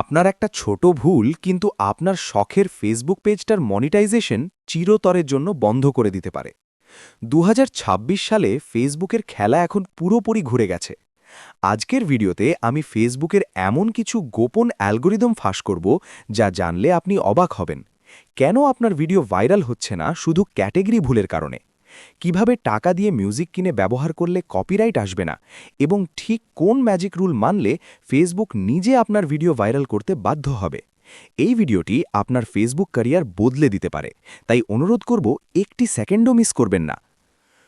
আপনার একটা ছোট ভুল, কিন্তু আপনার শখের ফেসবুক পেজটার মনিটাইজেশন চিরতরের জন্য বন্ধ করে দিতে পারে। দু হাজার ছাব্বিশ সালে ফেসবুকের খেলা এখন পুরোপুরি ঘুরে গেছে। আজকের ভিডিওতে আমি ফেসবুকের এমন কিছু গোপন অ্যালগোরিদম ফাঁস করব, যা জানলে আপনি অবাক হবেন। কেন আপনার ভিডিও ভাইরাল হচ্ছে না, শুধু ক্যাটেগরি ভুলের কারণে? কীভাবে টাকা দিয়ে মিউজিক কিনে ব্যবহার করলে কপিরাইট আসবে না এবং ঠিক কোন ম্যাজিক রুল মানলে ফেসবুক নিজে আপনার ভিডিও ভাইরাল করতে বাধ্য হবে? এই ভিডিওটি আপনার ফেসবুক ক্যারিয়ার বদলে দিতে পারে। তাই অনুরোধ করব, একটি সেকেন্ডও মিস করবেন না।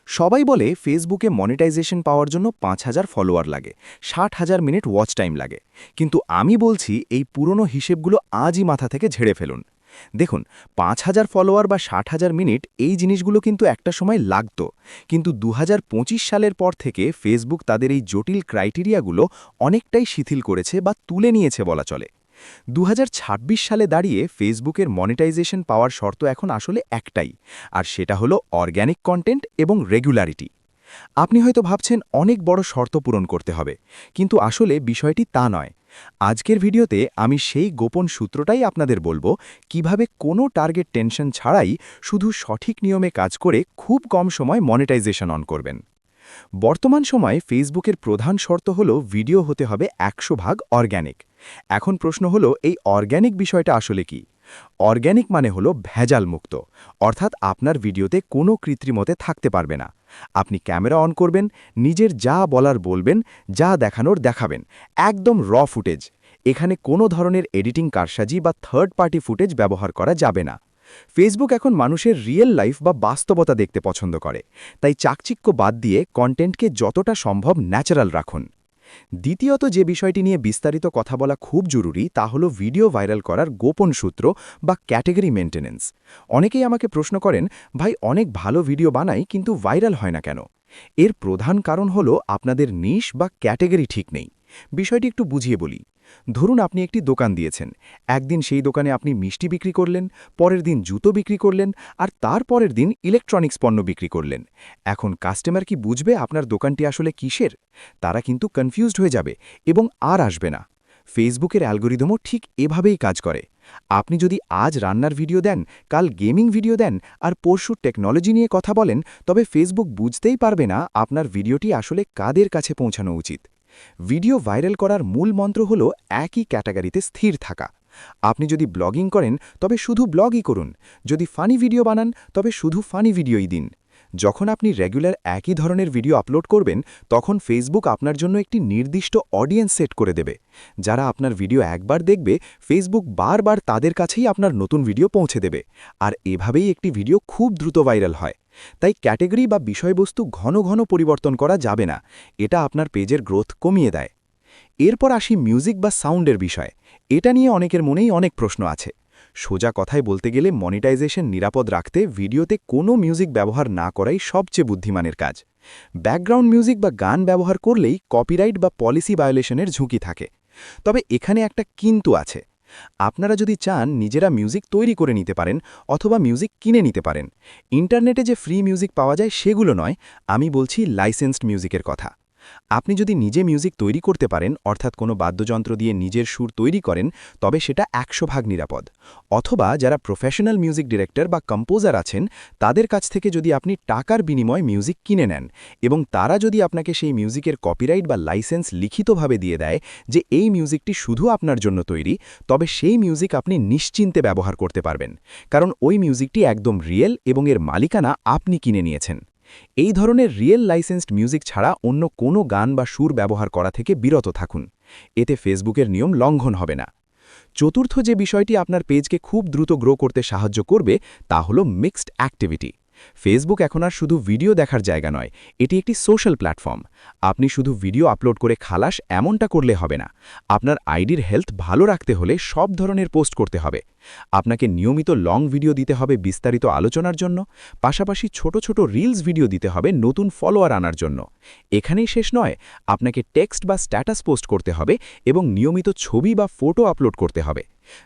সবাই বলে ফেসবুকে মনিটাইজেশন পাওয়ার জন্য পাঁচ হাজার ফলোয়ার লাগে, ষাট হাজার মিনিট ওয়াচ টাইম লাগে। কিন্তু আমি বলছি, এই পুরনো হিসেবগুলো আজই মাথা থেকে ঝেড়ে ফেলুন। দেখুন, পাঁচ হাজার ফলোয়ার বা ষাট হাজার মিনিট এই জিনিসগুলো কিন্তু একটা সময় লাগত। কিন্তু দু হাজার পঁচিশ সালের পর থেকে ফেসবুক তাদের এই জটিল ক্রাইটেরিয়াগুলো অনেকটাই শিথিল করেছে বা তুলে নিয়েছে বলা চলে। দু হাজার ছাব্বিশ সালে দাঁড়িয়ে ফেসবুকের মনিটাইজেশন পাওয়ার শর্ত এখন আসলে একটাই, আর সেটা হলো অর্গ্যানিক কন্টেন্ট এবং রেগুলারিটি আপনি হয়তো ভাবছেন, অনেক বড় শর্ত পূরণ করতে হবে। কিন্তু আসলে বিষয়টি তা নয়। আজকের ভিডিওতে আমি সেই গোপন সূত্রটাই আপনাদের বলব, কীভাবে কোনো টার্গেট টেনশন ছাড়াই শুধু সঠিক নিয়মে কাজ করে খুব কম সময় মনিটাইজেশন অন করবেন। বর্তমান সময়ে ফেসবুকের প্রধান শর্ত হল ভিডিও হতে হবে একশো ভাগ অর্গ্যানিক এখন প্রশ্ন হলো, এই অর্গ্যানিক বিষয়টা আসলে কি? অর্গ্যানিক মানে হলো ভেজাল মুক্ত। অর্থাৎ আপনার ভিডিওতে কোনো কৃত্রিমতে থাকতে পারবে না। আপনি ক্যামেরা অন করবেন, নিজের যা বলার বলবেন, যা দেখানোর দেখাবেন। একদম র ফুটেজ। এখানে কোনো ধরনের এডিটিং কারসাজি বা থার্ড পার্টি ফুটেজ ব্যবহার করা যাবে না। ফেসবুক এখন মানুষের রিয়েল লাইফ বা বাস্তবতা দেখতে পছন্দ করে। তাই চাকচিক্য বাদ দিয়ে কন্টেন্টকে যতটা সম্ভব ন্যাচারাল রাখুন। দ্বিতীয়ত যে বিষয়টি নিয়ে বিস্তারিত কথা বলা খুব জরুরি তা হল ভিডিও ভাইরাল করার গোপন সূত্র বা ক্যাটেগরি মেন্টেন্যান্স অনেকেই আমাকে প্রশ্ন করেন, ভাই, অনেক ভালো ভিডিও বানাই কিন্তু ভাইরাল হয় না কেন? এর প্রধান কারণ হল আপনাদের নিশ বা ক্যাটেগরি ঠিক নেই। বিষয়টি একটু বুঝিয়ে বলি। ধরুন আপনি একটি দোকান দিয়েছেন। একদিন সেই দোকানে আপনি মিষ্টি বিক্রি করলেন, পরের দিন জুতো বিক্রি করলেন, আর তার পরের দিন ইলেকট্রনিক্স পণ্য বিক্রি করলেন। এখন কাস্টমার কি বুঝবে আপনার দোকানটি আসলে কিসের? তারা কিন্তু কনফিউজড হয়ে যাবে এবং আর আসবে না। ফেসবুকের অ্যালগোরিদমও ঠিক এভাবেই কাজ করে। আপনি যদি আজ রান্নার ভিডিও দেন, কাল গেমিং ভিডিও দেন, আর পরশু টেকনোলজি নিয়ে কথা বলেন, তবে ফেসবুক বুঝতেই পারবে না আপনার ভিডিওটি আসলে কাদের কাছে পৌঁছানো উচিত। ভিডিও ভাইরাল করার মূল মন্ত্র হল একই ক্যাটাগরিতে স্থির থাকা। আপনি যদি ব্লগিং করেন, তবে শুধু ব্লগই করুন। যদি ফানি ভিডিও বানান, তবে শুধু ফানি ভিডিওই দিন। যখন আপনি রেগুলার একই ধরনের ভিডিও আপলোড করবেন, তখন ফেসবুক আপনার জন্য একটি নির্দিষ্ট অডিয়েন্স সেট করে দেবে। যারা আপনার ভিডিও একবার দেখবে ফেসবুক বারবার তাদের কাছেই আপনার নতুন ভিডিও পৌঁছে দেবে। আর এভাবেই একটি ভিডিও খুব দ্রুত ভাইরাল হয়। তাই ক্যাটেগরি বা বিষয়বস্তু ঘন ঘন পরিবর্তন করা যাবে না। এটা আপনার পেজের গ্রোথ কমিয়ে দেয়। এরপর আসি মিউজিক বা সাউন্ডের বিষয়। এটা নিয়ে অনেকের মনেই অনেক প্রশ্ন আছে। সোজা কথায় বলতে গেলে মনিটাইজেশন নিরাপদ রাখতে ভিডিওতে কোনো মিউজিক ব্যবহার না করাই সবচেয়ে বুদ্ধিমানের কাজ। ব্যাকগ্রাউন্ড মিউজিক বা গান ব্যবহার করলেই কপিরাইট বা পলিসি ভায়োলেশনের ঝুঁকি থাকে। তবে এখানে একটা কিন্তু আছে। আপনারা যদি চান নিজেরা মিউজিক তৈরি করে নিতে পারেন অথবা মিউজিক কিনে নিতে পারেন। ইন্টারনেটে যে ফ্রি মিউজিক পাওয়া যায় সেগুলো নয়, আমি বলছি লাইসেন্সড মিউজিকের কথা। আপনি যদি নিজে মিউজিক তৈরি করতে পারেন, অর্থাৎ কোনো বাদ্যযন্ত্র দিয়ে নিজের সুর তৈরি করেন, তবে সেটা একশো ভাগ নিরাপদ। অথবা যারা প্রফেশনাল মিউজিক ডিরেক্টর বা কম্পোজার আছেন, তাদের কাছ থেকে যদি আপনি টাকার বিনিময় মিউজিক কিনে নেন এবং তারা যদি আপনাকে সেই মিউজিকের কপিরাইট বা লাইসেন্স লিখিতভাবে দিয়ে দেয় যে এই মিউজিকটি শুধু আপনার জন্য তৈরি, তবে সেই মিউজিক আপনি নিশ্চিন্তে ব্যবহার করতে পারবেন। কারণ ওই মিউজিকটি একদম রিয়েল এবং এর মালিকানা আপনি কিনে নিয়েছেন। এই ধরনের রিয়েল লাইসেন্সড মিউজিক ছাড়া অন্য কোনো গান বা সুর ব্যবহার করা থেকে বিরত থাকুন। এতে ফেসবুকের নিয়ম লঙ্ঘন হবে না। চতুর্থ যে বিষয়টি আপনার পেজকে খুব দ্রুত গ্রো করতে সাহায্য করবে, তা হল মিক্সড অ্যাক্টিভিটি ফেসবুক এখন আর শুধু ভিডিও দেখার জায়গা নয়, এটি একটি সোশ্যাল প্ল্যাটফর্ম আপনি শুধু ভিডিও আপলোড করে খালাস, এমনটা করলে হবে না। আপনার আইডির হেলথ ভালো রাখতে হলে সব ধরনের পোস্ট করতে হবে। আপনাকে নিয়মিত লং ভিডিও দিতে হবে বিস্তারিত আলোচনার জন্য, পাশাপাশি ছোট ছোট রিলস ভিডিও দিতে হবে নতুন ফলোয়ার আনার জন্য। এখানেই শেষ নয়, আপনাকে টেক্সট বা স্ট্যাটাস পোস্ট করতে হবে এবং নিয়মিত ছবি বা ফটো আপলোড করতে হবে।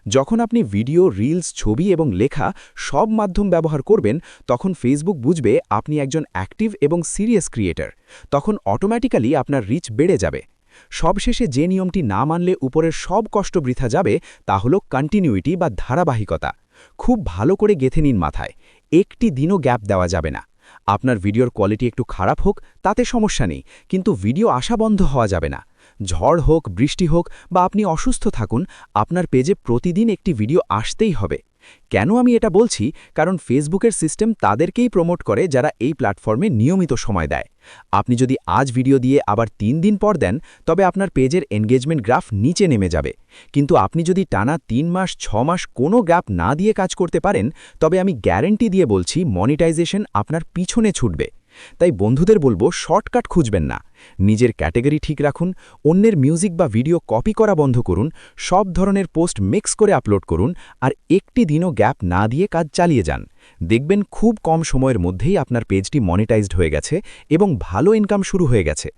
যখন আপনি ভিডিও, রিলস, ছবি এবং লেখা সব মাধ্যম ব্যবহার করবেন, তখন ফেসবুক বুঝবে আপনি একজন অ্যাক্টিভ এবং সিরিয়াস ক্রিয়েটার। তখন অটোম্যাটিক্যালি আপনার রিচ বেড়ে যাবে। সবশেষে যে নিয়মটি না মানলে উপরের সব কষ্ট বৃথা যাবে, তা হল কন্টিনিউইটি বা ধারাবাহিকতা। খুব ভালো করে গেথে নিন মাথায়। একটি দিনও গ্যাপ দেওয়া যাবে না। আপনার ভিডিওর কোয়ালিটি একটু খারাপ হোক, তাতে সমস্যা নেই, কিন্তু ভিডিও আসা বন্ধ হওয়া যাবে না। ঝড় হোক, বৃষ্টি হোক, বা আপনি অসুস্থ থাকুন, আপনার পেজে প্রতিদিন একটি ভিডিও আসতেই হবে। কেন আমি এটা বলছি? কারণ ফেসবুকের সিস্টেম তাদেরকেই প্রমোট করে, যারা এই প্ল্যাটফর্মে নিয়মিত সময় দেয়। আপনি যদি আজ ভিডিও দিয়ে আবার তিন দিন পর দেন, তবে আপনার পেজের এনগেজমেন্ট গ্রাফ নিচে নেমে যাবে। কিন্তু আপনি যদি টানা তিন মাস, ছ মাস কোনো গ্যাপ না দিয়ে কাজ করতে পারেন, তবে আমি গ্যারেন্টি দিয়ে বলছি, মনিটাইজেশন আপনার পিছনে ছুটবে। তাই বন্ধুদের বলব শর্টকাট খুঁজবেন না। নিজের ক্যাটেগরি ঠিক রাখুন, অন্যের মিউজিক বা ভিডিও কপি করা বন্ধ করুন, সব ধরনের পোস্ট মিক্স করে আপলোড করুন আর একটি দিনও গ্যাপ না দিয়ে কাজ চালিয়ে যান। দেখবেন খুব কম সময়ের মধ্যেই আপনার পেজটি মনিটাইজড হয়ে গেছে এবং ভালো ইনকাম শুরু হয়ে গেছে।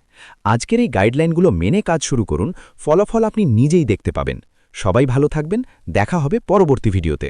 আজকের এই গাইডলাইনগুলো মেনে কাজ শুরু করুন, ফলাফল আপনি নিজেই দেখতে পাবেন। সবাই ভালো থাকবেন, দেখা হবে পরবর্তী ভিডিওতে